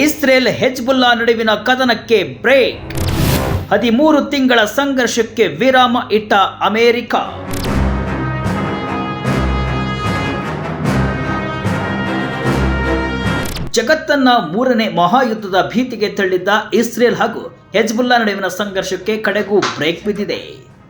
Israel Hezbollah ನಡುವಿನ ಕದನಕ್ಕೆ break. ಹದಿಮೂರು ತಿಂಗಳ ಸಂಘರ್ಷಕ್ಕೆ ವಿರಾಮ ಇಟ್ಟ ಅಮೆರಿಕ. ಜಗತ್ತನ್ನ ಮೂರನೇ ಮಹಾಯುದ್ಧದ ಭೀತಿಗೆ ತಳ್ಳಿದ್ದ ಇಸ್ರೇಲ್ ಹಾಗೂ ಹೆಜ್ಬುಲ್ಲಾ ನಡುವಿನ ಸಂಘರ್ಷಕ್ಕೆ ಕಡೆಗೂ ಬ್ರೇಕ್ ಬಿದ್ದಿದೆ.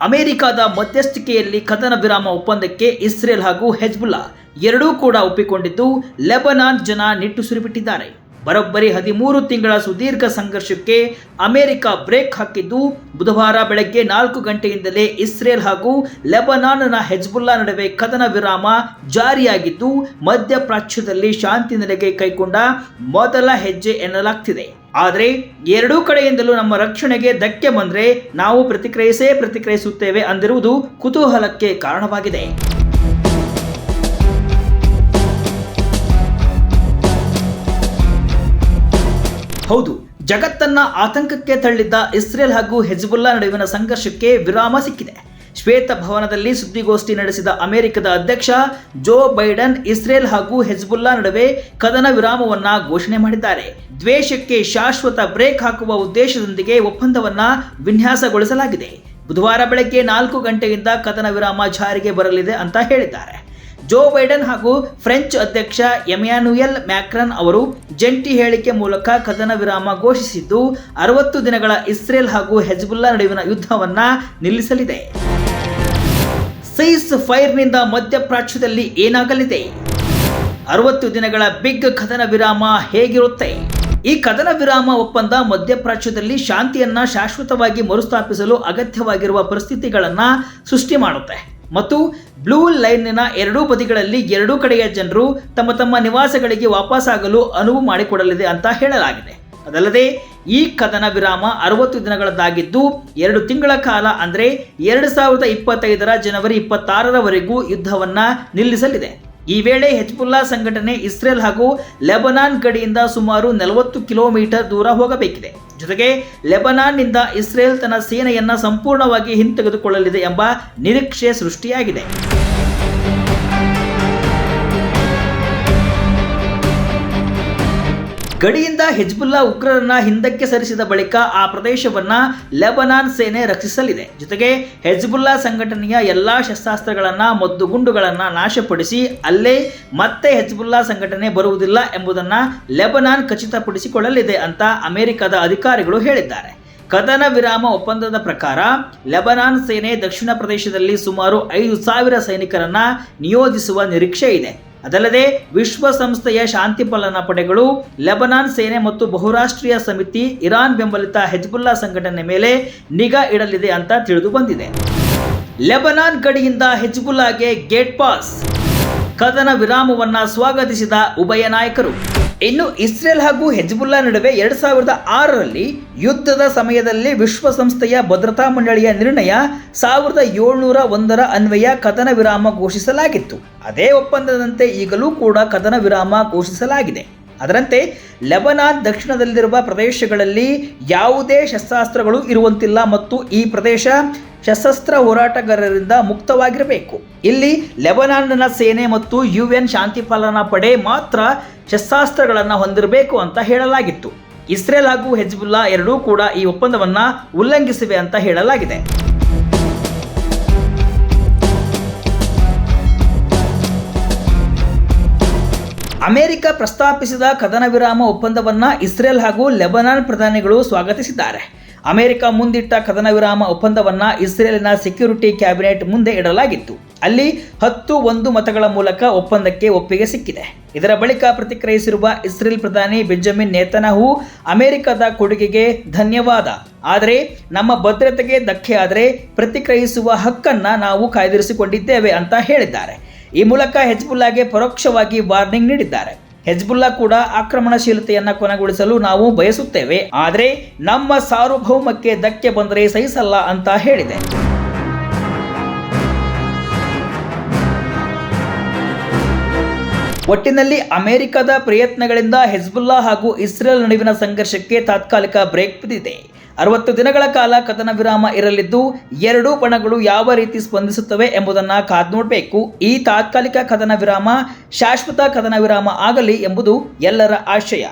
ಅಮೆರಿಕದ ಮಧ್ಯಸ್ಥಿಕೆಯಲ್ಲಿ ಕದನ ವಿರಾಮ ಒಪ್ಪಂದಕ್ಕೆ ಇಸ್ರೇಲ್ ಹಾಗೂ ಹೆಜ್ಬುಲ್ಲಾ ಎರಡೂ ಕೂಡ ಒಪ್ಪಿಕೊಂಡಿದ್ದು ಲೆಬನಾನ್ ಜನ ನಿಟ್ಟುಸಿರುಬಿಟ್ಟಿದ್ದಾರೆ ಬರೋಬ್ಬರಿ ಹದಿಮೂರು ತಿಂಗಳ ಸುದೀರ್ಘ ಸಂಘರ್ಷಕ್ಕೆ ಅಮೆರಿಕ ಬ್ರೇಕ್ ಹಾಕಿದ್ದು ಬುಧವಾರ ಬೆಳಗ್ಗೆ ನಾಲ್ಕು ಗಂಟೆಯಿಂದಲೇ ಇಸ್ರೇಲ್ ಹಾಗೂ ಲೆಬನಾನ್ನ ಹೆಜ್ಬುಲ್ಲಾ ನಡುವೆ ಕದನ ವಿರಾಮ ಜಾರಿಯಾಗಿದ್ದು ಮಧ್ಯಪ್ರಾಚ್ಯದಲ್ಲಿ ಶಾಂತಿ ನೆಲೆಗೆ ಕೈಗೊಂಡ ಮೊದಲ ಹೆಜ್ಜೆ ಎನ್ನಲಾಗ್ತಿದೆ. ಆದರೆ ಎರಡೂ ಕಡೆಯಿಂದಲೂ ನಮ್ಮ ರಕ್ಷಣೆಗೆ ಧಕ್ಕೆ ಬಂದರೆ ನಾವು ಪ್ರತಿಕ್ರಿಯಿಸೇ ಪ್ರತಿಕ್ರಿಯಿಸುತ್ತೇವೆ ಅಂದಿರುವುದು ಕುತೂಹಲಕ್ಕೆ ಕಾರಣವಾಗಿದೆ. ಹೌದು, ಜಗತ್ತನ್ನ ಆತಂಕಕ್ಕೆ ತಳ್ಳಿದ್ದ ಇಸ್ರೇಲ್ ಹಾಗೂ ಹೆಜ್ಬುಲ್ಲಾ ನಡುವಿನ ಸಂಘರ್ಷಕ್ಕೆ ವಿರಾಮ ಸಿಕ್ಕಿದೆ. ಶ್ವೇತ ಭವನದಲ್ಲಿ ಸುದ್ದಿಗೋಷ್ಠಿ ನಡೆಸಿದ ಅಮೆರಿಕದ ಅಧ್ಯಕ್ಷ ಜೋ ಬೈಡನ್ ಇಸ್ರೇಲ್ ಹಾಗೂ ಹೆಜ್ಬುಲ್ಲಾ ನಡುವೆ ಕದನ ವಿರಾಮವನ್ನ ಘೋಷಣೆ ಮಾಡಿದ್ದಾರೆ. ದ್ವೇಷಕ್ಕೆ ಶಾಶ್ವತ ಬ್ರೇಕ್ ಹಾಕುವ ಉದ್ದೇಶದೊಂದಿಗೆ ಒಪ್ಪಂದವನ್ನ ವಿನ್ಯಾಸಗೊಳಿಸಲಾಗಿದೆ. ಬುಧವಾರ ಬೆಳಗ್ಗೆ ನಾಲ್ಕು ಗಂಟೆಯಿಂದ ಕದನ ವಿರಾಮ ಜಾರಿಗೆ ಬರಲಿದೆ ಅಂತ ಹೇಳಿದ್ದಾರೆ. ಜೋ ಬೈಡನ್ ಹಾಗೂ ಫ್ರೆಂಚ್ ಅಧ್ಯಕ್ಷ ಎಮ್ಯಾನುಯಲ್ ಮ್ಯಾಕ್ರನ್ ಅವರು ಜಂಟಿ ಹೇಳಿಕೆ ಮೂಲಕ ಕದನ ವಿರಾಮ ಘೋಷಿಸಿದ್ದು, ಅರವತ್ತು ದಿನಗಳ ಇಸ್ರೇಲ್ ಹಾಗೂ ಹೆಜ್ಬುಲ್ಲಾ ನಡುವಿನ ಯುದ್ಧವನ್ನ ನಿಲ್ಲಿಸಲಿದೆ. ಸೈಸ್ ಫೈರ್ನಿಂದ ಮಧ್ಯಪ್ರಾಚ್ಯದಲ್ಲಿ ಏನಾಗಲಿದೆ? ಅರವತ್ತು ದಿನಗಳ ಬಿಗ್ ಕದನ ವಿರಾಮ ಹೇಗಿರುತ್ತೆ? ಈ ಕದನ ವಿರಾಮ ಒಪ್ಪಂದ ಮಧ್ಯಪ್ರಾಚ್ಯದಲ್ಲಿ ಶಾಂತಿಯನ್ನ ಶಾಶ್ವತವಾಗಿ ಮರುಸ್ಥಾಪಿಸಲು ಅಗತ್ಯವಾಗಿರುವ ಪರಿಸ್ಥಿತಿಗಳನ್ನ ಸೃಷ್ಟಿ ಮಾಡುತ್ತೆ. ಮತ್ತು ಬ್ಲೂ ಲೈನ್ನ ಎರಡೂ ಬದಿಗಳಲ್ಲಿ ಎರಡೂ ಕಡೆಯ ಜನರು ತಮ್ಮ ತಮ್ಮ ನಿವಾಸಗಳಿಗೆ ವಾಪಸ್ಸಾಗಲು ಅನುವು ಮಾಡಿಕೊಡಲಿದೆ ಅಂತ ಹೇಳಲಾಗಿದೆ. ಅದಲ್ಲದೆ, ಈ ಕದನ ವಿರಾಮ ಅರವತ್ತು ದಿನಗಳದ್ದಾಗಿದ್ದು, ಎರಡು ತಿಂಗಳ ಕಾಲ ಅಂದರೆ ಎರಡು ಸಾವಿರದ ಇಪ್ಪತ್ತೈದರ ಜನವರಿ ಇಪ್ಪತ್ತಾರರವರೆಗೂ ಯುದ್ಧವನ್ನು ನಿಲ್ಲಿಸಲಿದೆ. ಈ ವೇಳೆ ಹೆಜ್ಬುಲ್ಲಾ ಸಂಘಟನೆ ಇಸ್ರೇಲ್ ಹಾಗೂ ಲೆಬನಾನ್ ಗಡಿಯಿಂದ ಸುಮಾರು ನಲವತ್ತು ಕಿಲೋಮೀಟರ್ ದೂರ ಹೋಗಬೇಕಿದೆ. ಜೊತೆಗೆ ಲೆಬನಾನ್ನಿಂದ ಇಸ್ರೇಲ್ ತನ್ನ ಸೇನೆಯನ್ನು ಸಂಪೂರ್ಣವಾಗಿ ಹಿಂತೆಗೆದುಕೊಳ್ಳಲಿದೆ ಎಂಬ ನಿರೀಕ್ಷೆ ಸೃಷ್ಟಿಯಾಗಿದೆ. ಗಡಿಯಿಂದ ಹೆಜ್ಬುಲ್ಲಾ ಉಗ್ರರನ್ನ ಹಿಂದಕ್ಕೆ ಸರಿಸಿದ ಬಳಿಕ ಆ ಪ್ರದೇಶವನ್ನ ಲೆಬನಾನ್ ಸೇನೆ ರಕ್ಷಿಸಲಿದೆ. ಜೊತೆಗೆ ಹೆಜ್ಬುಲ್ಲಾ ಸಂಘಟನೆಯ ಎಲ್ಲಾ ಶಸ್ತ್ರಾಸ್ತ್ರಗಳನ್ನ, ಮದ್ದುಗುಂಡುಗಳನ್ನ ನಾಶಪಡಿಸಿ ಅಲ್ಲೇ ಮತ್ತೆ ಹೆಜ್ಬುಲ್ಲಾ ಸಂಘಟನೆ ಬರುವುದಿಲ್ಲ ಎಂಬುದನ್ನ ಲೆಬನಾನ್ ಖಚಿತಪಡಿಸಿಕೊಳ್ಳಲಿದೆ ಅಂತ ಅಮೆರಿಕದ ಅಧಿಕಾರಿಗಳು ಹೇಳಿದ್ದಾರೆ. ಕದನ ವಿರಾಮ ಒಪ್ಪಂದದ ಪ್ರಕಾರ ಲೆಬನಾನ್ ಸೇನೆ ದಕ್ಷಿಣ ಪ್ರದೇಶದಲ್ಲಿ ಸುಮಾರು ಐದು ಸಾವಿರ ಸೈನಿಕರನ್ನ ನಿಯೋಜಿಸುವ ನಿರೀಕ್ಷೆ ಇದೆ ಅದಲ್ಲದೆ ವಿಶ್ವಸಂಸ್ಥೆಯ ಶಾಂತಿ ಪಾಲನಾ ಪಡೆಗಳು, ಲೆಬನಾನ್ ಸೇನೆ ಮತ್ತು ಬಹುರಾಷ್ಟ್ರೀಯ ಸಮಿತಿ, ಇರಾನ್ ಬೆಂಬಲಿತ ಹೆಜ್ಬುಲ್ಲಾ ಸಂಘಟನೆ ಮೇಲೆ ನಿಗಾ ಇಡಲಿದೆ ಅಂತ ತಿಳಿದು ಬಂದಿದೆ. ಲೆಬನಾನ್ ಗಡಿಯಿಂದ ಹೆಜ್ಬುಲ್ಲಾಗೆ ಗೇಟ್ ಪಾಸ್. ಕದನ ವಿರಾಮವನ್ನು ಸ್ವಾಗತಿಸಿದ ಉಭಯ ನಾಯಕರು. ಇನ್ನು ಇಸ್ರೇಲ್ ಹಾಗೂ ಹೆಜ್ಬುಲ್ಲಾ ನಡುವೆ ಎರಡು ಸಾವಿರದ ಆರರಲ್ಲಿ ಯುದ್ಧದ ಸಮಯದಲ್ಲಿ ವಿಶ್ವಸಂಸ್ಥೆಯ ಭದ್ರತಾ ಮಂಡಳಿಯ ನಿರ್ಣಯ ಸಾವಿರದ ಏಳ್ನೂರ ಒಂದರ ಅನ್ವಯ ಕದನ ವಿರಾಮ ಘೋಷಿಸಲಾಗಿತ್ತು. ಅದೇ ಒಪ್ಪಂದದಂತೆ ಈಗಲೂ ಕೂಡ ಕದನ ವಿರಾಮ ಘೋಷಿಸಲಾಗಿದೆ. ಅದರಂತೆ, ಲೆಬನಾನ್ ದಕ್ಷಿಣದಲ್ಲಿರುವ ಪ್ರದೇಶಗಳಲ್ಲಿ ಯಾವುದೇ ಶಸ್ತ್ರಾಸ್ತ್ರಗಳು ಇರುವಂತಿಲ್ಲ ಮತ್ತು ಈ ಪ್ರದೇಶ ಸಶಸ್ತ್ರ ಹೋರಾಟಗಾರರಿಂದ ಮುಕ್ತವಾಗಿರಬೇಕು. ಇಲ್ಲಿ ಲೆಬನಾನ್ನ ಸೇನೆ ಮತ್ತು ಯು ಎನ್ ಶಾಂತಿ ಪಾಲನಾ ಪಡೆ ಮಾತ್ರ ಶಸ್ತ್ರಾಸ್ತ್ರಗಳನ್ನು ಹೊಂದಿರಬೇಕು ಅಂತ ಹೇಳಲಾಗಿತ್ತು. ಇಸ್ರೇಲ್ ಹಾಗೂ ಹೆಜ್ಬುಲ್ಲಾ ಎರಡೂ ಕೂಡ ಈ ಒಪ್ಪಂದವನ್ನ ಉಲ್ಲಂಘಿಸಿವೆ ಅಂತ ಹೇಳಲಾಗಿದೆ. ಅಮೆರಿಕ ಪ್ರಸ್ತಾಪಿಸಿದ ಕದನ ವಿರಾಮ ಒಪ್ಪಂದವನ್ನ ಇಸ್ರೇಲ್ ಹಾಗೂ ಲೆಬನಾನ್ ಪ್ರಧಾನಿಗಳು ಸ್ವಾಗತಿಸಿದ್ದಾರೆ. ಅಮೆರಿಕ ಮುಂದಿಟ್ಟ ಕದನ ವಿರಾಮ ಒಪ್ಪಂದವನ್ನ ಇಸ್ರೇಲಿನ ಸೆಕ್ಯೂರಿಟಿ ಕ್ಯಾಬಿನೆಟ್ ಮುಂದೆ ಇಡಲಾಗಿತ್ತು. ಅಲ್ಲಿ ಹತ್ತು ಒಂದು ಮತಗಳ ಮೂಲಕ ಒಪ್ಪಂದಕ್ಕೆ ಒಪ್ಪಿಗೆ ಸಿಕ್ಕಿದೆ. ಇದರ ಬಳಿಕ ಪ್ರತಿಕ್ರಿಯಿಸಿರುವ ಇಸ್ರೇಲ್ ಪ್ರಧಾನಿ ಬೆಂಜಮಿನ್ ನೇತನಹು ಅಮೆರಿಕದ ಕೊಡುಗೆಗೆ ಧನ್ಯವಾದ. ಆದರೆ ನಮ್ಮ ಭದ್ರತೆಗೆ ಧಕ್ಕೆಯಾದರೆ ಪ್ರತಿಕ್ರಿಯಿಸುವ ಹಕ್ಕನ್ನು ನಾವು ಕಾಯ್ದಿರಿಸಿಕೊಂಡಿದ್ದೇವೆ ಅಂತ ಹೇಳಿದ್ದಾರೆ. ಈ ಮೂಲಕ ಹೆಜ್ಬುಲ್ಲಾಗೆ ಪರೋಕ್ಷವಾಗಿ ವಾರ್ನಿಂಗ್ ನೀಡಿದ್ದಾರೆ. ಹೆಜ್ಬುಲ್ಲಾ ಕೂಡ ಆಕ್ರಮಣಶೀಲತೆಯನ್ನ ಕೊನೆಗೊಳಿಸಲು ನಾವು ಬಯಸುತ್ತೇವೆ. ಆದರೆ ನಮ್ಮ ಸಾರ್ವಭೌಮಕ್ಕೆ ಧಕ್ಕೆ ಬಂದರೆ ಸಹಿಸಲ್ಲ ಅಂತ ಹೇಳಿದೆ. ಒಟ್ಟಿನಲ್ಲಿ ಅಮೆರಿಕದ ಪ್ರಯತ್ನಗಳಿಂದ ಹೆಜ್ಬುಲ್ಲಾ ಹಾಗೂ ಇಸ್ರೇಲ್ ನಡುವಿನ ಸಂಘರ್ಷಕ್ಕೆ ತಾತ್ಕಾಲಿಕ ಬ್ರೇಕ್ ಬಿದ್ದಿದೆ. ಅರವತ್ತು ದಿನಗಳ ಕಾಲ ಕದನ ವಿರಾಮ ಇರಲಿದ್ದು, ಎರಡೂ ಪಣಗಳು ಯಾವ ರೀತಿ ಸ್ಪಂದಿಸುತ್ತವೆ ಎಂಬುದನ್ನು ಕಾದ್ ನೋಡಬೇಕು. ಈ ತಾತ್ಕಾಲಿಕ ಕದನ ವಿರಾಮ ಶಾಶ್ವತ ಕದನ ವಿರಾಮ ಆಗಲಿ ಎಂಬುದು ಎಲ್ಲರ ಆಶಯ.